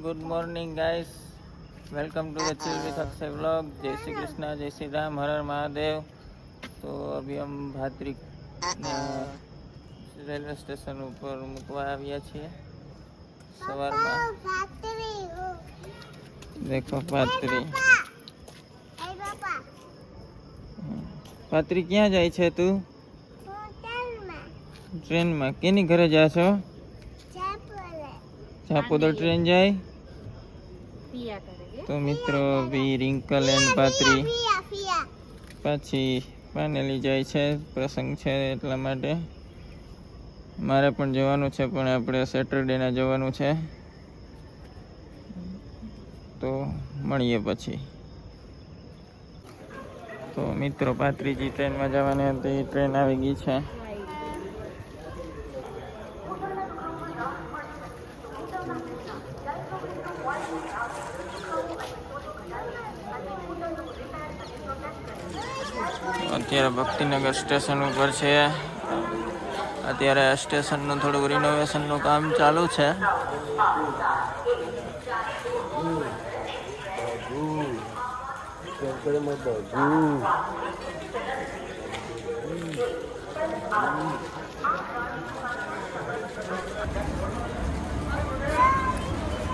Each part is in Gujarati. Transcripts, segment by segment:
Good morning guys welcome to the chill with Akshay vlog Jai Shri Krishna જય શ્રી રામ હર હર મહાદેવ તો અભી અમ ભાત્રિક રેલવે સ્ટેશન ઉપર મૂકવા આવ્યા છીએ સવારમાં દેખો પાત્રી પાત્રી ક્યાં જાય છે તું ટ્રેનમાં કેની ઘરે જાશો જાપુદર ટ્રેન જાય તો મિત્રો બી રિંકલ એન્ડ પાત્રી. પાછી પાનેલી જાય છે પ્રસંગ છે એટલા માટે. મારે પણ જવાનું છે પણ આપણે સેટરડેના જવાનું છે. તો મળીએ પછી. તો મિત્રો પાત્રીજી ટ્રેનમાં જવાની હતી ટ્રેન આવી ગઈ છે. અત્યારે ભક્તિનગર સ્ટેશન ઉપર છે. અત્યારે સ્ટેશનનું થોડુંક રિનોવેશનનું કામ ચાલુ છે.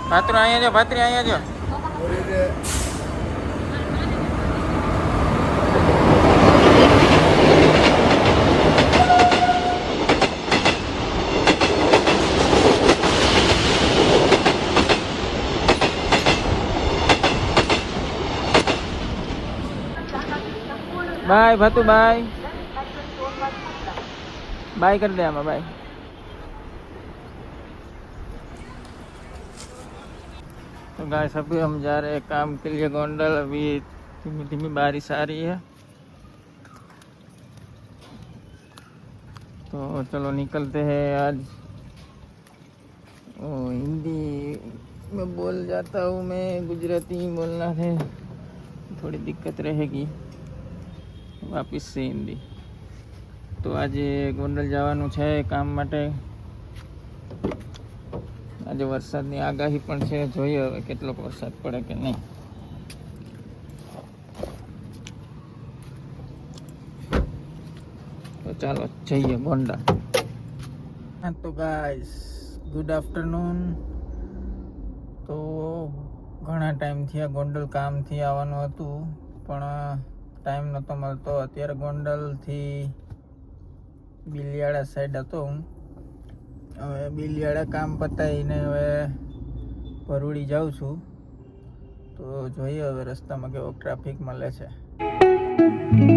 પાત્રો અહીંયા જો પાત્રી અહીંયા જો. બાય ભાતુ બાય બાય કરી દે આમાં બાય तो गाइस अभी हम जा रहे हैं काम के लिए गोंडल अभी धीमी धीमी बारिश आ रही है तो चलो निकलते हैं आज ओ हिंदी में बोल जाता हूँ मैं गुजराती बोलना है थोड़ी दिक्कत रहेगी વાપીસ હિન્દી તો આજે ગોંડલ જવાનું છે કામ માટે. આજે વરસાદની આગાહી પણ છે, જોઈએ હવે કેટલોક વરસાદ પડે કે નહીં. તો ચાલો જઈએ ગોંડલ. હા, તો ગાઈસ ગુડ આફ્ટરનૂન તો ઘણા ટાઈમથી આ ગોંડલ કામથી આવવાનું હતું, પણ ટાઈમ નહોતો મળતો. અત્યારે ગોંડલથી બિલિયાળા સાઈડ હતો હું. હવે બિલિયાળા કામ પતાવીને હવે ભરૂડી જાઉં છું. તો જોઈએ હવે રસ્તામાં કેવો ટ્રાફિક મળે છે.